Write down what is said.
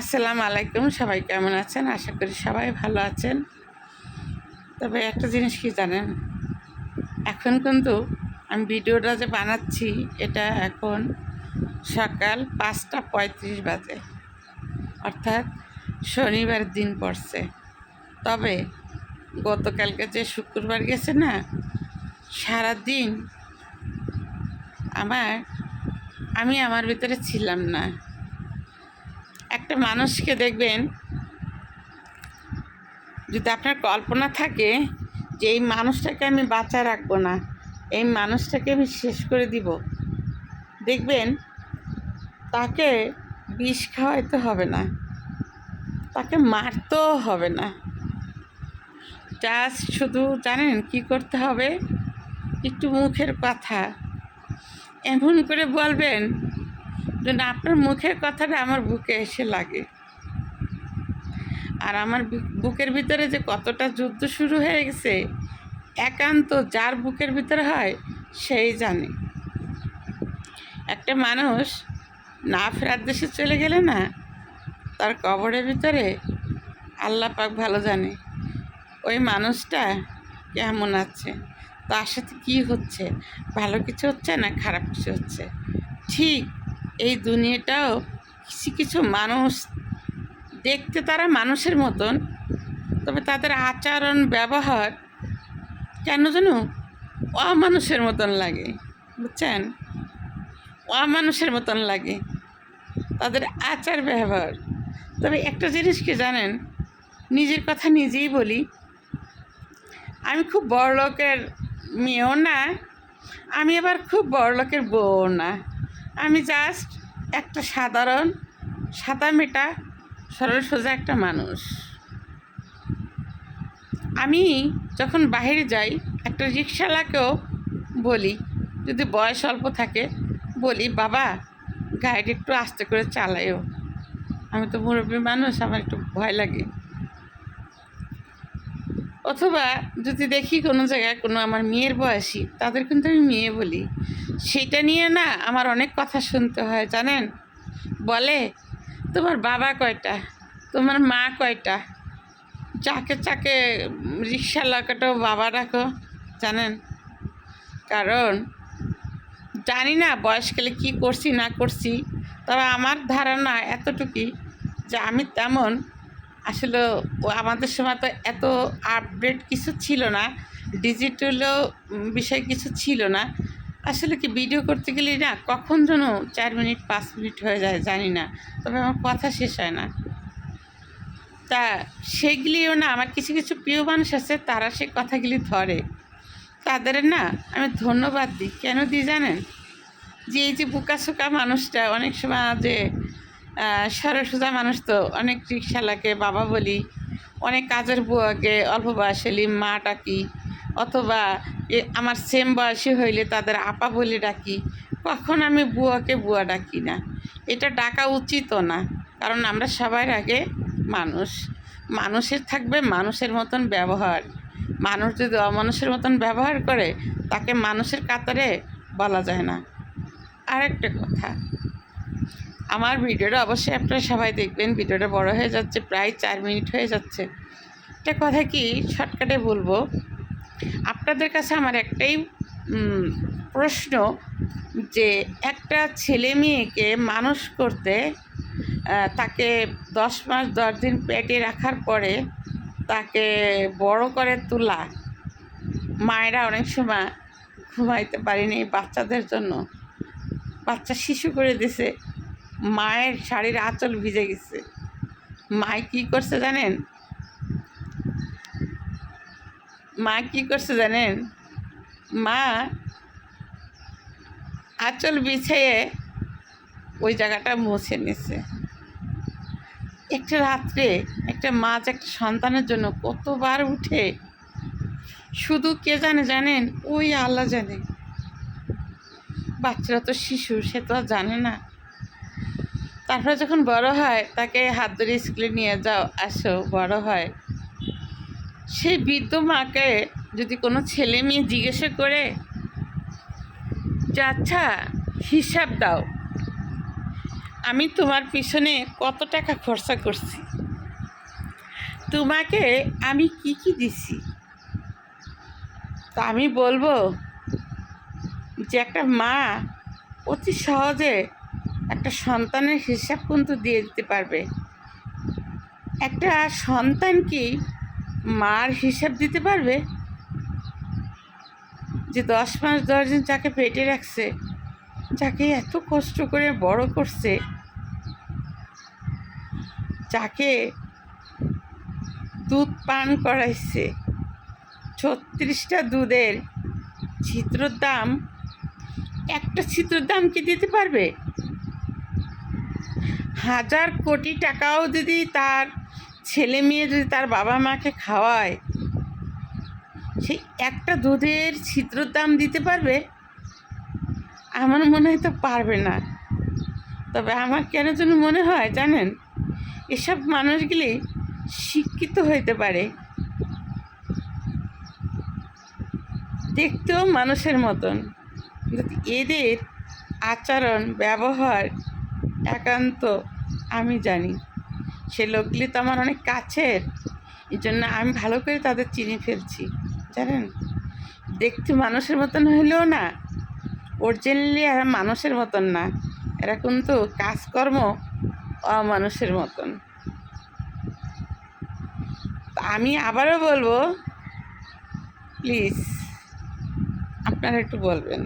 আসসালামু আলাইকুম, সবাই কেমন আছেন? আশা করি সবাই ভালো আছেন। তবে একটা জিনিস কি জানেন? এখন কিন্তু আমি ভিডিওটা যে বানাচ্ছি, এটা এখন সকাল পাঁচটা পঁয়ত্রিশ বাজে। অর্থাৎ শনিবার দিন পড়ছে। তবে গতকালকে যে শুক্রবার গেছে না সারা দিন আমার, আমি আমার ভিতরে ছিলাম না। একটা মানুষকে দেখবেন যদি আপনার কল্পনা থাকে যে এই মানুষটাকে আমি বাঁচা রাখব না, এই মানুষটাকে আমি শেষ করে দিব, দেখবেন তাকে বিষ খাওয়াইতে হবে না, তাকে মারতেও হবে না। জাস্ট শুধু জানেন কি করতে হবে? একটু মুখের কথা। এমন করে বলবেন আপনার মুখের কথাটা আমার বুকে এসে লাগে। আর আমার বুকের ভিতরে যে কতটা যুদ্ধ শুরু হয়ে গেছে, একান্ত যার বুকের ভিতরে হয়, সেই জানে। একটা মানুষ না ফেরার দেশে চলে গেলে না, তার কবরের ভিতরে আল্লাহ পাক ভালো জানে। ওই মানুষটা কেমন আছে? তার সাথে কি হচ্ছে? ভালো কিছু হচ্ছে না খারাপ কিছু হচ্ছে? ঠিক এই দুনিয়াটাও কিছু কিছু মানুষ দেখতে তারা মানুষের মতন, তবে তাদের আচরণ, ব্যবহার কেন যেন অমানুষের মতন লাগে, বুঝছেন? অমানুষের মতন লাগে, তাদের আচার, ব্যবহার। তবে একটা জিনিসকে জানেন? নিজের কথা নিজেই বলি। আমি খুব বড় লোকের মেয়েও না, আমি আবার খুব বড় লোকের বউ না। আমি জাস্ট একটা সাধারণ, সাদা মেটা, সরল সোজা একটা মানুষ। আমি যখন বাইরে যাই, একটা রিক্সাওয়ালাকেও বলি, যদি বয়স অল্প থাকে, বলি, বাবা, গাড়িটা একটু আস্তে করে চালাইও আমি তো মুরব্বী মানুষ, আমার একটু ভয় লাগে। অথবা যদি দেখি কোনো জায়গায় কোনো আমার মেয়ের বয়সী, তাদের কিন্তু আমি মেয়ে বলি। সেটা নিয়ে না আমার অনেক কথা শুনতে হয়, জানেন? বলে, তোমার বাবা কয়টা? তোমার মা কয়টা? চাকে চাকে রিক্সা লাগাটাও বাবা রাখো জানেন? কারণ জানি না বয়সকালে কি করছি, না করছি, তবে আমার ধারণা এতটুকুই যে আমি তেমন আসলে আমাদের সময় তো এত আপডেট কিছু ছিল না ডিজিটালও বিষয় কিছু ছিল না। আসলে কি ভিডিও করতে গেলে না কখন যেন চার মিনিট, পাঁচ মিনিট হয়ে যায় জানি না, তবে আমার কথা শেষ হয় না। তা সেগুলিও না আমার কিছু কিছু প্রিয় মানুষ আছে, তারা সে কথাগুলি ধরে। তাদের না আমি ধন্যবাদ দিই। কেন দিই জানেন? যে এই যে বুকাসোকা মানুষটা অনেক সময় যে সরসোজা মানুষ তো অনেক রিক্সালাকে বাবা বলি, অনেক কাজের বুয়াকে অল্প বয়সী মা ডাকি অথবা আমার সেম বয়সী হইলে তাদের আপা বলে ডাকি, কখন আমি বুয়াকে বুয়া ডাকি না? এটা ডাকা উচিতও না, কারণ আমরা সবার আগে মানুষ। মানুষের থাকবে মানুষের মতন ব্যবহার। মানুষ যদি অমানুষের মতন ব্যবহার করে, তাকে মানুষের কাতারে বলা যায় না। আরেকটা কথা আমার ভিডিওটা অবশ্যই আপনারা সবাই দেখবেন, ভিডিওটা বড় হয়ে যাচ্ছে, প্রায় চার মিনিট হয়ে যাচ্ছে। একটা কথা কি, শর্টকাটে বলব, আপনাদের কাছে আমার একটাই প্রশ্ন যে একটা ছেলে মেয়েকে মানুষ করতে তাকে দশ মাস, দশ দিন পেটে রাখার পরে তাকে বড় করে তোলা, মায়েরা অনেক সময় ঘুমাইতে পারেনি বাচ্চাদের জন্য, বাচ্চা শিশু করে দিছে মায়ের শাড়ির আঁচল ভিজে গেছে। মায় কি করছে জানেন? মা কি করছে জানেন? মা আঁচল বিছিয়ে ওই জায়গাটা মুছে নিছে। একটা রাত্রে একটা মা একটা সন্তানের জন্য কতবার উঠে, শুধু কে জানে জানেন? ওই আল্লাহ জানে। বাচ্চারা তো শিশু, সে তো আর জানে না। তারপরে যখন বড় হয়, তাকে হাত ধরে স্কুলে নিয়ে যাও, আসো, বড় হয়। সেই বৃদ্ধ মাকে যদি কোনো ছেলে মেয়ে জিজ্ঞাসা করে, যে আচ্ছা হিসাব দাও। আমি তোমার পিছনে কত টাকা খরচা করছি? তোমাকে আমি কি কি দিছি? তা আমি বলব যে একটা মা অতি সহজে একটা সন্তানের হিসাব কিন্তু দিয়ে দিতে পারবে। একটা সন্তান কি মার হিসাব দিতে পারবে? যে দশ মাস দশ দিন যাকে পেটে রাখছে, যাকে এত কষ্ট করে বড় করছে, যাকে দুধ পান করাইছে, ছত্রিশটা দুধের ছিদ্রর দাম, একটা ছিদ্রর দাম কি দিতে পারবে? হাজার কোটি টাকাও যদি তার ছেলে মেয়ে যদি তার বাবা মাকে খাওয়ায় সেই একটা দুধের ছিদ্রর দাম দিতে পারবে? আমার মনে হয় তো পারবে না। তবে আমার কেন যেন মনে হয় জানেন, এসব মানুষগুলি শিক্ষিত হইতে পারে। দেখতেও মানুষের মতন। এদের আচরণ, ব্যবহার একান্ত, আমি জানি। সে লোকগুলি তো আমার অনেক কাছের। এই জন্য আমি ভালো করে তাদের চিনি ফেলছি, জানেন? দেখতে মানুষের মতন হইলেও না অরিজিনালি এরা মানুষের মতন না। এরা কিন্তু কাজকর্ম অমানুষের মতন। আমি আবারও বলব প্লিজ আপনারা একটু বলবেন।